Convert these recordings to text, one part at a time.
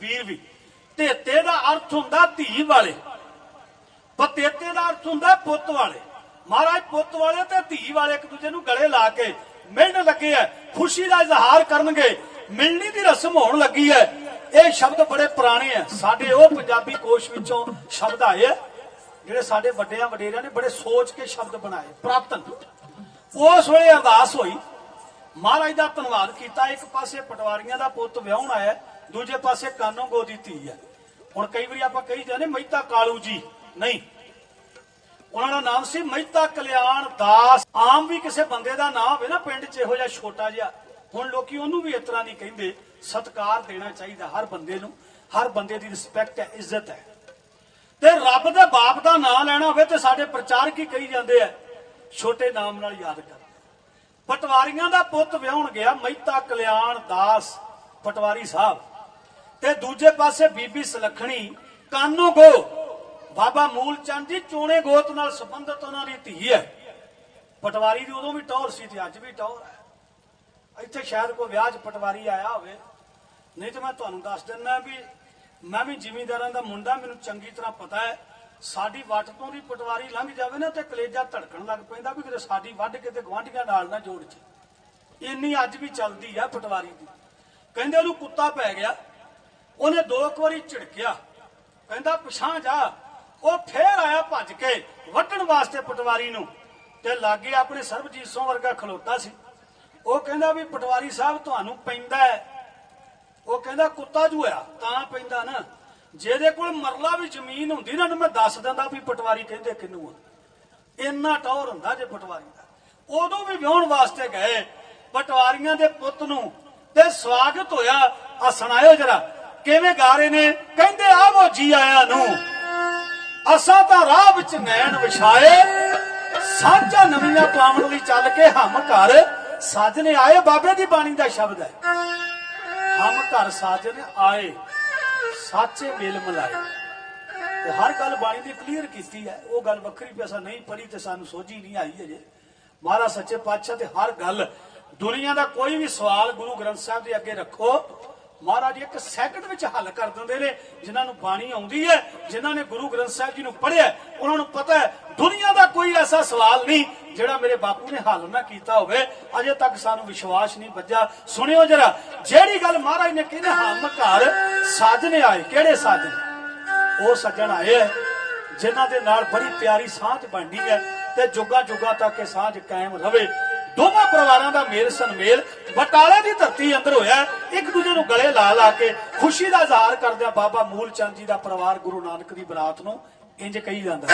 ਵੀਰ ਵੀ। ਤੇਤੇ ਦਾ ਅਰਥ ਹੁੰਦਾ ਧੀ ਵਾਲੇ। ਪਤੇਤੇ ਦਾ ਅਰਥ ਹੁੰਦਾ ਪੁੱਤ ਵਾਲੇ। ਮਹਾਰਾਜ, ਪੁੱਤ ਵਾਲੇ ਤੇ ਧੀ ਵਾਲੇ ਇੱਕ ਦੂਜੇ ਨੂੰ ਗਲੇ ਲਾ ਕੇ ਮਿਲਣ ਲੱਗੇ ਐ। ਖੁਸ਼ੀ ਦਾ ਇਜ਼ਹਾਰ ਕਰਨਗੇ। ਮਿਲਣੀ ਦੀ ਰਸਮ ਹੋਣ ਲੱਗੀ ਐ। ਇਹ ਸ਼ਬਦ ਬੜੇ ਪੁਰਾਣੇ ਐ। ਸਾਡੇ ਉਹ ਪੰਜਾਬੀ ਕੋਸ਼ ਵਿੱਚੋਂ ਸ਼ਬਦ ਆਏ ਐ। ਜਿਹੜੇ ਸਾਡੇ ਵੱਡਿਆਂ ਵਡੇਰਿਆਂ ਨੇ ਬੜੇ ਸੋਚ ਕੇ ਸ਼ਬਦ ਬਣਾਏ। ਪ੍ਰਾਪਤਨ ਉਸ ਵੇਲੇ ਅਰਦਾਸ ਹੋਈ। ਮਹਾਰਾਜ ਦਾ ਧੰਨਵਾਦ ਕੀਤਾ। ਇੱਕ ਪਾਸੇ ਪਟਵਾਰੀਆਂ ਦਾ ਪੁੱਤ ਵਿਆਹਣ ਆਇਆ। ਦੂਜੇ ਪਾਸੇ ਕਾਨੋ ਗੋ ਦੀ ਧੀ ਹੈ ਹੁਣ ਕਈ ਵਾਰੀ ਆਪਾਂ ਕਹੀ ਜਾਂਦੇ, ਮਹਿਤਾ ਕਾਲੂ ਜੀ। ਨਹੀਂ। ਉਹਨਾਂ ਦਾ ਨਾਮ ਸੀ ਮਹਿਤਾ ਕਲਿਆਣ ਦਾਸ। ਆਮ ਵੀ ਕਿਸੇ ਬੰਦੇ ਦਾ ਨਾਮ ਹੋਵੇ ਨਾ, ਪਿੰਡ 'ਚ ਇਹੋ ਜਿਹਾ ਛੋਟਾ ਜਿਹਾ। ਹੁਣ ਲੋਕੀ ਉਹਨੂੰ ਵੀ ਇਸ ਤਰ੍ਹਾਂ ਨਹੀਂ ਕਹਿੰਦੇ। ਸਤਿਕਾਰ ਦੇਣਾ ਚਾਹੀਦਾ ਹਰ ਬੰਦੇ ਨੂੰ। ਹਰ ਬੰਦੇ ਦੀ ਰਿਸਪੈਕਟ ਹੈ, ਇੱਜ਼ਤ ਹੈ। ਤੇ ਰੱਬ ਦੇ ਬਾਪ ਦਾ ਨਾਮ ਲੈਣਾ ਹੋਵੇ ਤੇ ਸਾਡੇ ਪ੍ਰਚਾਰਕ ਹੀ ਕਹੀ ਜਾਂਦੇ ਆ, ਛੋਟੇ ਨਾਮ ਨਾਲ ਯਾਦ ਕਰ। ਪਟਵਾਰੀਆਂ ਦਾ ਪੁੱਤ ਵਿਆਹਣ ਗਿਆ ਮਹਿਤਾ ਕਲਿਆਣ ਦਾਸ, ਪਟਵਾਰੀ ਸਾਹਿਬ। ਤੇ ਦੂਜੇ ਪਾਸੇ ਬੀਬੀ ਸੁਲੱਖਣੀ, ਕਾਨੋ ਗੋ? ਬਾਬਾ ਮੂਲ ਚੰਦ ਜੀ ਚੋਣੇ ਗੋਤ ਨਾਲ ਸੰਬੰਧਿਤ ਉਹਨਾਂ ਦੀ ਧੀ ਹੈ। ਪਟਵਾਰੀ ਦੀ ਉਦੋਂ ਵੀ ਟੌਰ ਸੀ ਤੇ ਅੱਜ ਵੀ ਟੌਰ ਹੈ। ਇੱਥੇ ਸ਼ਾਇਦ ਕੋਈ ਵਿਆਹ 'ਚ ਪਟਵਾਰੀ ਆਇਆ ਹੋਵੇ। ਨਹੀਂ ਤੇ ਮੈਂ ਤੁਹਾਨੂੰ ਦੱਸ ਦਿੰਦਾ ਵੀ ਮੈਂ ਵੀ ਜ਼ਿਮੀਂਦਾਰਾਂ ਦਾ ਮੁੰਡਾ, ਮੈਨੂੰ ਚੰਗੀ ਤਰ੍ਹਾਂ ਪਤਾ ਹੈ। ਸਾਡੀ ਵੱਟ ਤੋਂ ਦੀ ਪਟਵਾਰੀ ਲੰਘ ਜਾਵੇ ਨਾ ਤੇ ਕਲੇਜਾ ਧੜਕਣ ਲੱਗ ਪੈਂਦਾ ਵੀ ਕਿਤੇ ਸਾਡੀ ਵੱਢ ਕਿਤੇ ਗਵਾਂਢੀਆਂ ਨਾਲ ਨਾ ਜੋੜ ਚ ਇੰਨੀ ਅੱਜ ਵੀ ਚੱਲਦੀ ਆ ਪਟਵਾਰੀ ਦੀ। ਕਹਿੰਦੇ ਉਹਨੂੰ ਕੁੱਤਾ ਪੈ ਗਿਆ। ਉਹਨੇ ਦੋ ਕੁ ਵਾਰੀ ਝਿੜਕਿਆ। ਕਹਿੰਦਾ, ਪਛਾਂ ਜਾ। ਉਹ ਫੇਰ ਆਇਆ ਭੱਜ ਕੇ ਵੱਟਣ ਵਾਸਤੇ ਪਟਵਾਰੀ ਨੂੰ ਤੇ ਲਾਗੇ ਆਪਣੇ ਸਰਬਜੀਤ ਸਿੰਘ ਵਰਗਾ ਖਲੋਤਾ ਸੀ। ਉਹ ਕਹਿੰਦਾ ਵੀ, ਪਟਵਾਰੀ ਸਾਹਿਬ, ਤੁਹਾਨੂੰ ਪੈਂਦਾ ਹੈ। ਉਹ ਕਹਿੰਦਾ, ਕੁੱਤਾ ਜੂਆ ਤਾਂ ਪੈਂਦਾ ਨਾ। ਜਿਹਦੇ ਕੋਲ ਮਰਲਾ ਵੀ ਜ਼ਮੀਨ ਹੁੰਦੀ ਨਾ, ਉਹਨੂੰ ਮੈਂ ਦੱਸ ਦਿੰਦਾ ਵੀ ਪਟਵਾਰੀ ਕਹਿੰਦੇ ਕਿੰਨੂੰ ਆ। ਇੰਨਾ ਟੌਰ ਹੁੰਦਾ ਜੇ ਪਟਵਾਰੀ ਦਾ। ਉਦੋਂ ਵੀ ਵਿਆਹਣ ਵਾਸਤੇ ਗਏ, ਪਟਵਾਰੀਆਂ ਦੇ ਪੁੱਤ ਨੂੰ ਤੇ ਸਵਾਗਤ ਹੋਇਆ ਅਸਣਾਇਓ ਜਰਾ। ਕਿਵੇਂ ਗਾ ਰਹੇ ਨੇ? ਕਹਿੰਦੇ, ਆਵੋ ਜੀ ਆਇਆਂ ਨੂੰ। ਅਸਾਂ ਤਾਂ ਰਾਹ ਵਿੱਚ ਨੈਣ ਵਿਛਾਏ, ਸਾਂਝਾ ਨਵੀਆਂ ਪਾਵਨ ਲਈ ਚੱਲ ਕੇ ਹਮ ਘਰ ਸਾਜਨੇ ਆਏ। ਬਾਬੇ ਦੀ ਬਾਣੀ ਦਾ ਸ਼ਬਦ ਹੈ, ਹਮ ਘਰ ਸਾਜਨ ਆਏ, ਸਾਚੇ ਮੇਲ ਮਲਾਏ। ਤੇ ਹਰ ਗੱਲ ਬਾਣੀ ਦੀ ਕਲੀਅਰ ਕੀਤੀ ਹੈ। ਉਹ ਗੱਲ ਵੱਖਰੀ ਵੀ ਅਸਾਂ ਨਹੀਂ ਪੜ੍ਹੀ ਤੇ ਸਾਨੂੰ ਸੋਝੀ ਨਹੀਂ ਆਈ ਅਜੇ। ਮਹਾਰਾਜ ਸੱਚੇ ਪਾਤਸ਼ਾਹ ਤੇ ਹਰ ਗੱਲ ਦੁਨੀਆ ਦਾ ਕੋਈ ਵੀ ਸਵਾਲ ਗੁਰੂ ਗ੍ਰੰਥ ਸਾਹਿਬ ਦੇ ਅੱਗੇ ਰੱਖੋ ਮਹਾਰਾਜ ਇੱਕ ਸੈਕਿੰਡ ਵਿੱਚ ਹੱਲ ਕਰ ਦਿੰਦੇ ਨੇ, ਜਿਨ੍ਹਾਂ ਨੂੰ ਬਾਣੀ ਆਉਂਦੀ ਹੈ, ਜਿਨ੍ਹਾਂ ਨੇ ਗੁਰੂ ਗ੍ਰੰਥ ਸਾਹਿਬ ਜੀ ਨੂੰ ਪੜ੍ਹਿਆ ਉਹਨਾਂ ਨੂੰ ਪਤਾ ਹੈ, ਦੁਨੀਆ ਦਾ ਕੋਈ ਐਸਾ ਸਵਾਲ ਨਹੀਂ ਜਿਹੜਾ ਮੇਰੇ ਬਾਪੂ ਨੇ ਹੱਲ ਨਾ ਕੀਤਾ ਹੋਵੇ। ਅਜੇ ਤੱਕ ਸਾਨੂੰ ਵਿਸ਼ਵਾਸ ਨਹੀਂ ਵੱਜਾ ਸੁਣਿਓ ਜਰਾ, ਜਿਹੜੀ ਗੱਲ ਮਹਾਰਾਜ ਨੇ ਕਹਿੰਦੇ ਹਮ ਘਰ ਸਾਜਨੇ ਆਏ। ਕਿਹੜੇ ਸਾਜਨੇ? ਉਹ ਸੱਜਣ ਆਏ ਹੈ, ਜਿਨ੍ਹਾਂ ਦੇ ਨਾਲ ਬੜੀ ਪਿਆਰੀ ਸਾਂਝ ਬਣਦੀ ਹੈ ਤੇ ਜੁਗਾ ਜੁਗਾ ਤੱਕ ਇਹ ਸਾਂਝ ਕਾਇਮ ਰਵੇ। ਦੋਵਾਂ ਪਰਿਵਾਰਾਂ ਦਾ ਮੇਲ ਸੰਮੇਲ ਬਟਾਲੇ ਦੀ ਧਰਤੀ ਅੰਦਰ ਹੋਇਆ ਹੈ। ਇੱਕ ਦੂਜੇ ਨੂੰ ਗਲੇ ਲਾ ਲਾ ਕੇ ਖੁਸ਼ੀ ਦਾ ਇਜ਼ਹਾਰ ਕਰਦਿਆਂ ਬਾਬਾ ਮੂਲ ਚੰਦ ਜੀ ਦਾ ਪਰਿਵਾਰ ਗੁਰੂ ਨਾਨਕ ਦੀ ਬਰਾਤ ਨੂੰ ਇੰਜ ਕਹੀ ਜਾਂਦਾ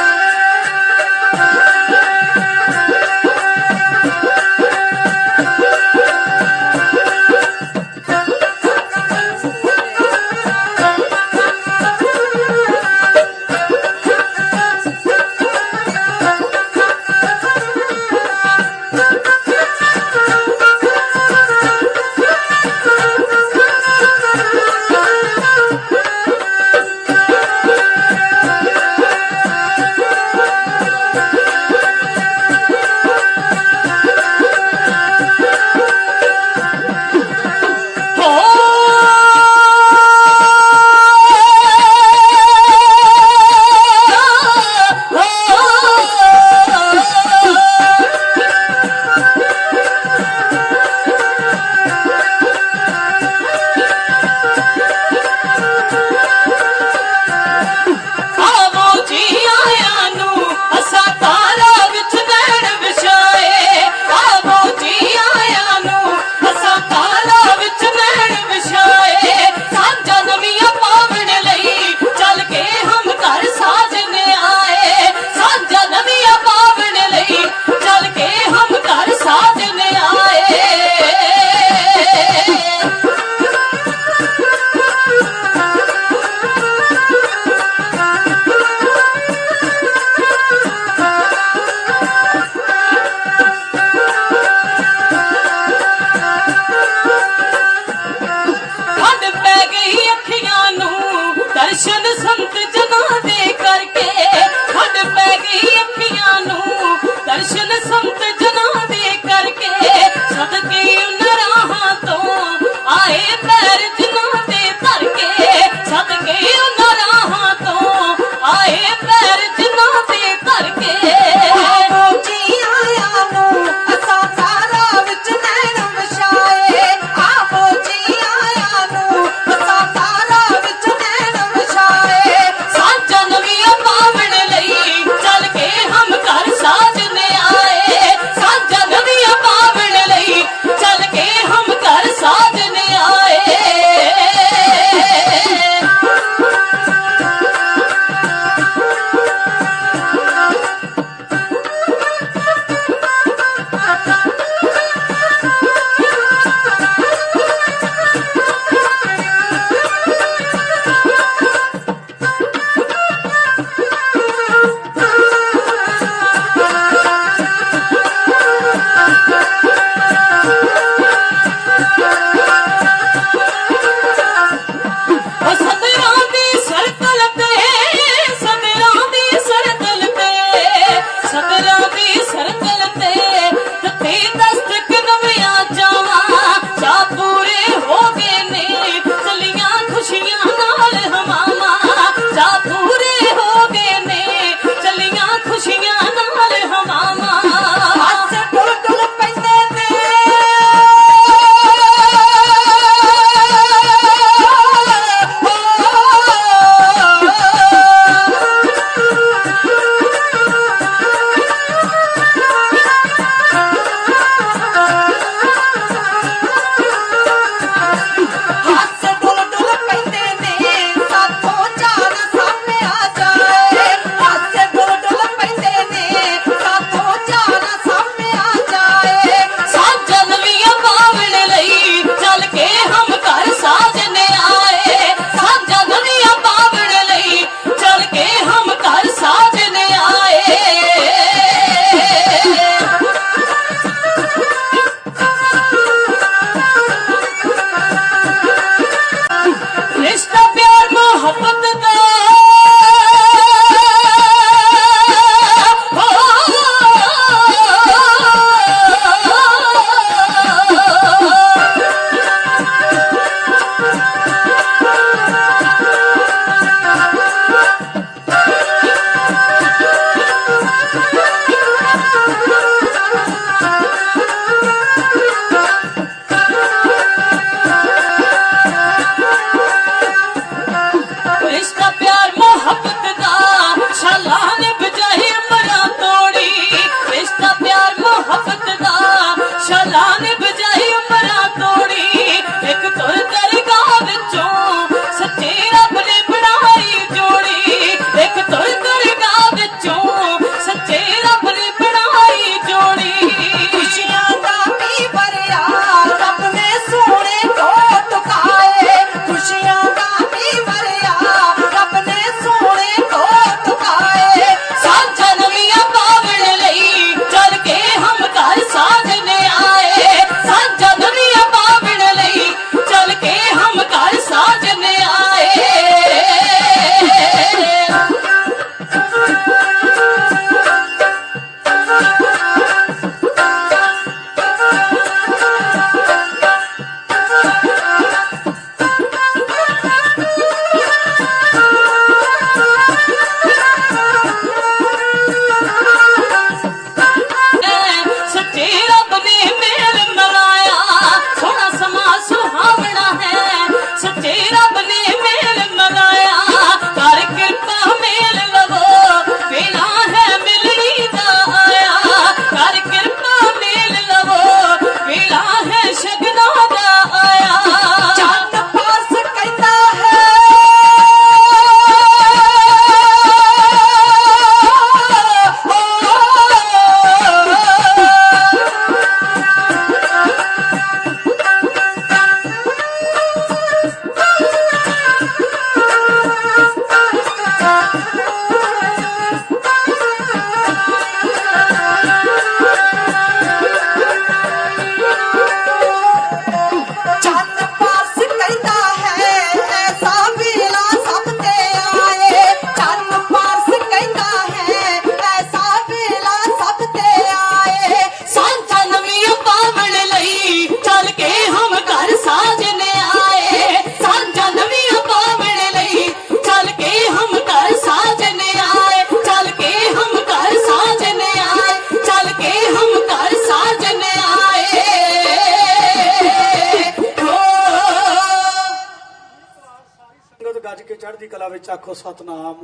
ਆਖੋ ਸਤਨਾਮ।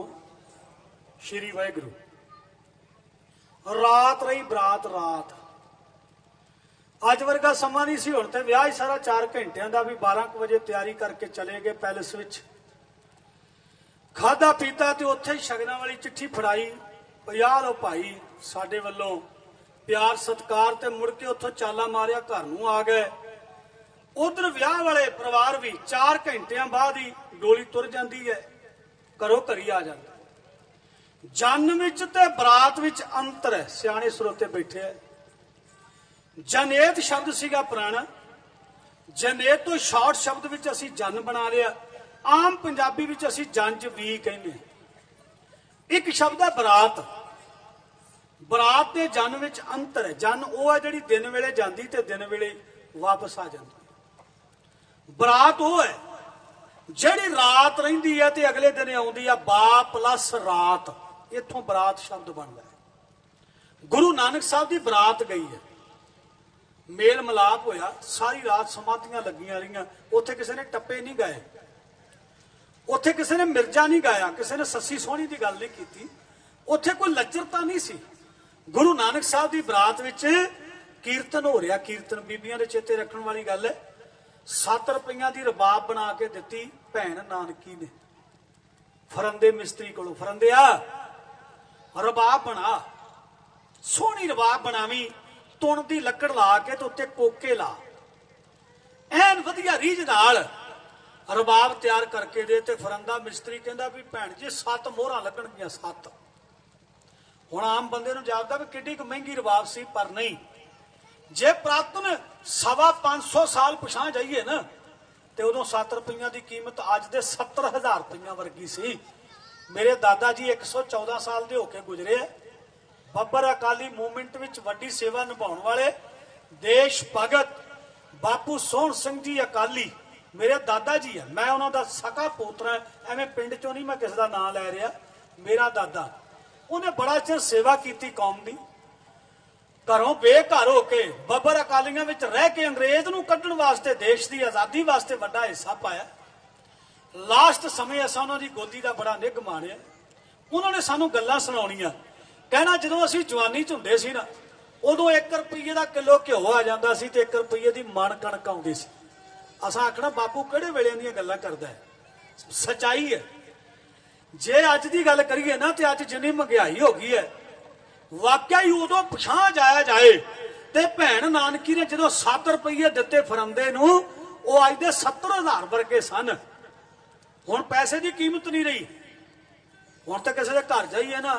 ਸ਼੍ਰੀ ਵਾਹਿਗੁਰੂ। ਰਾਤ ਰਹੀ, ਬਰਾਤ ਰਾਤ। ਅੱਜ ਵਰਗਾ ਸਮਾਂ ਨਹੀਂ ਸੀ ਹੁਣ ਤੇ ਵਿਆਹ ਹੀ ਸਾਰਾ 4 ਘੰਟਿਆਂ ਦਾ ਵੀ 12 ਕੁ ਵਜੇ ਤਿਆਰੀ ਕਰਕੇ ਚਲੇ ਗਏ ਪੈਲਸ ਵਿੱਚ। ਖਾਦਾ ਪੀਤਾ ਤੇ ਉੱਥੇ ਹੀ ਸ਼ਗਨਾਂ ਵਾਲੀ ਚਿੱਠੀ ਫੜਾਈ। ਪੰਜਾਹ ਲੋ ਭਾਈ, ਸਾਡੇ ਵੱਲੋਂ ਪਿਆਰ, ਸਤਕਾਰ ਤੇ ਮੁੜ ਕੇ ਉੱਥੋਂ ਚਾਲਾ ਮਾਰਿਆ ਘਰ ਨੂੰ ਆ ਗਏ। ਉਧਰ ਵਿਆਹ ਵਾਲੇ ਪਰਿਵਾਰ ਵੀ 4 ਘੰਟਿਆਂ ਬਾਅਦ ਹੀ ਡੋਲੀ ਤੁਰ ਜਾਂਦੀ ਹੈ। ਘਰੋਂ ਘਰੀ ਆ ਜਾਂਦਾ। ਜਨ ਵਿੱਚ ਤੇ ਬਰਾਤ ਵਿੱਚ ਅੰਤਰ ਹੈ, ਸਿਆਣੇ ਸਰੋਤੇ ਬੈਠੇ ਹੈ। ਜਨੇਤ ਸ਼ਬਦ ਸੀਗਾ ਪੁਰਾਣਾ। ਜਨੇਤ ਤੋਂ ਸ਼ਾਰਟ ਸ਼ਬਦ ਵਿੱਚ ਅਸੀਂ ਜਨ ਬਣਾ ਲਿਆ। ਆਮ ਪੰਜਾਬੀ ਵਿੱਚ ਅਸੀਂ ਜੰਜ ਵੀ ਕਹਿੰਦੇ ਇੱਕ ਸ਼ਬਦ ਹੈ ਬਰਾਤ। ਬਰਾਤ ਤੇ ਜਨ ਵਿੱਚ ਅੰਤਰ ਹੈ। ਜਨ ਉਹ ਹੈ ਜਿਹੜੀ ਦਿਨ ਵੇਲੇ ਜਾਂਦੀ ਤੇ ਦਿਨ ਵੇਲੇ ਵਾਪਸ ਆ ਜਾਂਦੀ। ਬਰਾਤ ਉਹ ਹੈ ਜਿਹੜੀ ਰਾਤ ਰਹਿੰਦੀ ਹੈ ਤੇ ਅਗਲੇ ਦਿਨ ਆਉਂਦੀ ਆ ਬਾ ਪਲੱਸ ਰਾਤ। ਇੱਥੋਂ ਬਰਾਤ ਸ਼ਬਦ ਬਣਦਾ ਹੈ। ਗੁਰੂ ਨਾਨਕ ਸਾਹਿਬ ਦੀ ਬਰਾਤ ਗਈ ਹੈ। ਮੇਲ ਮਲਾਪ ਹੋਇਆ, ਸਾਰੀ ਰਾਤ ਸਮਾਧੀਆਂ ਲੱਗੀਆਂ ਰਹੀਆਂ। ਉੱਥੇ ਕਿਸੇ ਨੇ ਟੱਪੇ ਨਹੀਂ ਗਾਏ। ਉੱਥੇ ਕਿਸੇ ਨੇ ਮਿਰਜ਼ਾ ਨਹੀਂ ਗਾਇਆ, ਕਿਸੇ ਨੇ ਸੱਸੀ ਸੋਹਣੀ ਦੀ ਗੱਲ ਨਹੀਂ ਕੀਤੀ। ਉੱਥੇ ਕੋਈ ਲੱਚਰਤਾ ਨਹੀਂ ਸੀ। ਗੁਰੂ ਨਾਨਕ ਸਾਹਿਬ ਦੀ ਬਰਾਤ ਵਿੱਚ ਕੀਰਤਨ ਹੋ ਰਿਹਾ। ਕੀਰਤਨ ਬੀਬੀਆਂ ਦੇ ਚੇਤੇ ਰੱਖਣ ਵਾਲੀ ਗੱਲ ਹੈ। 7 ਰੁਪਈਆਂ ਦੀ ਰਬਾਬ ਬਣਾ ਕੇ ਦਿੱਤੀ ਭੈਣ ਨਾਨਕੀ ਨੇ। ਫਰੰਦੇ ਮਿਸਤਰੀ ਕੋਲੋਂ, ਫਰੰਦਿਆ, ਰਬਾਬ ਬਣਾ। ਸੋਹਣੀ ਰਬਾਬ ਬਣਾਵੀਂ, ਤੁਣ ਦੀ ਲੱਕੜ ਲਾ ਕੇ ਤੇ ਉੱਤੇ ਕੋਕੇ ਲਾ। ਐਨ ਵਧੀਆ ਰੀਝ ਨਾਲ ਰਬਾਬ ਤਿਆਰ ਕਰਕੇ ਦੇ ਤੇ ਫਰੰਦਾ ਮਿਸਤਰੀ ਕਹਿੰਦਾ ਵੀ ਭੈਣ ਜੀ, ਸੱਤ ਮੋਹਰਾਂ ਲੱਗਣਗੀਆਂ, ਸੱਤ। ਹੁਣ ਆਮ ਬੰਦੇ ਨੂੰ ਜਾਪਦਾ ਵੀ ਕਿੱਡੀ ਕੁ ਮਹਿੰਗੀ ਰਬਾਬ ਸੀ, ਪਰ ਨਹੀਂ। ਜੇ ਪ੍ਰਾਤਨ ਸਵਾ 500 ਸਾਲ ਪਿਛਾਂ ਜਾਈਏ ਨਾ, ਤੇ ਉਦੋਂ 7 ਰੁਪਈਆਂ ਦੀ ਕੀਮਤ ਅੱਜ ਦੇ 70000 ਰੁਪਈਆਂ ਵਰਗੀ ਸੀ। ਮੇਰੇ ਦਾਦਾ ਜੀ 114 ਸਾਲ ਦੇ ਹੋ ਕੇ ਗੁਜ਼ਰੇ ਆ। ਬੱਬਰ ਅਕਾਲੀ ਮੂਵਮੈਂਟ ਵਿੱਚ ਵੱਡੀ ਸੇਵਾ ਨਿਭਾਉਣ ਵਾਲੇ ਦੇਸ਼ ਭਗਤ ਬਾਪੂ ਸੋਹਣ ਸਿੰਘ ਜੀ ਅਕਾਲੀ ਮੇਰੇ ਦਾਦਾ ਜੀ ਆ। ਮੈਂ ਉਹਨਾਂ ਦਾ ਸਕਾ ਪੋਤਰਾ ਐਵੇਂ ਪਿੰਡ ਚੋਂ ਨਹੀਂ ਮੈਂ ਕਿਸੇ ਦਾ ਨਾਂ ਲੈ ਰਿਹਾ। ਮੇਰਾ ਦਾਦਾ। ਉਹਨੇ ਬੜਾ ਚਿਰ ਸੇਵਾ ਕੀਤੀ ਕੌਮ ਦੀ। ਘਰੋਂ ਬੇਘਰ ਹੋ ਕੇ ਬੱਬਰ ਅਕਾਲੀਆਂ ਵਿੱਚ ਰਹਿ ਕੇ ਅੰਗਰੇਜ਼ ਨੂੰ ਕੱਢਣ ਵਾਸਤੇ, ਦੇਸ਼ ਦੀ ਆਜ਼ਾਦੀ ਵਾਸਤੇ ਵੱਡਾ ਹਿੱਸਾ ਪਾਇਆ। ਲਾਸਟ ਸਮੇਂ ਅਸਾਂ ਉਹਨਾਂ ਦੀ ਗੋਦੀ ਦਾ ਬੜਾ ਨਿੱਘ ਮਾਣਿਆ। ਉਹਨਾਂ ਨੇ ਸਾਨੂੰ ਗੱਲਾਂ ਸੁਣਾਉਣੀਆਂ। ਕਹਿਣਾ, ਜਦੋਂ ਅਸੀਂ ਜਵਾਨੀ ਚ ਹੁੰਦੇ ਸੀ ਨਾ, ਉਦੋਂ 1 ਰੁਪਏ ਦਾ ਕਿਲੋ ਘਿਓ ਆ ਜਾਂਦਾ ਸੀ ਤੇ 1 ਰੁਪਏ ਦੀ ਮਣ ਕਣਕ ਆਉਂਦੀ ਸੀ। ਅਸਾਂ ਆਖਣਾ, ਬਾਪੂ, ਕਿਹੜੇ ਵੇਲੇ ਦੀਆਂ ਗੱਲਾਂ ਕਰਦਾ ਹੈ? ਸਚਾਈ ਹੈ। ਜੇ ਅੱਜ ਦੀ ਗੱਲ ਕਰੀਏ ਨਾ, ਤੇ ਅੱਜ ਜਿੰਨੀ ਮਹਿੰਗਾਈ ਹੋ ਗਈ ਹੈ ਵਾਕਿਆ ਹੀ ਉਦੋਂ ਪਛਾਣ ਜਾਇਆ ਜਾਏ ਤੇ ਭੈਣ ਨਾਨਕੀ ਨੇ ਜਦੋਂ 7 ਰੁਪਏ ਦਿੱਤੇ ਫਰੰਦੇ ਨੂੰ, ਉਹ ਅੱਜ ਦੇ 70000 ਵਰਗੇ ਸਨ। ਹੁਣ ਪੈਸੇ ਦੀ ਕੀਮਤ ਨਹੀਂ ਰਹੀ। ਹੁਣ ਤਾਂ ਕਿਸੇ ਦੇ ਘਰ ਜਾਈਏ ਨਾ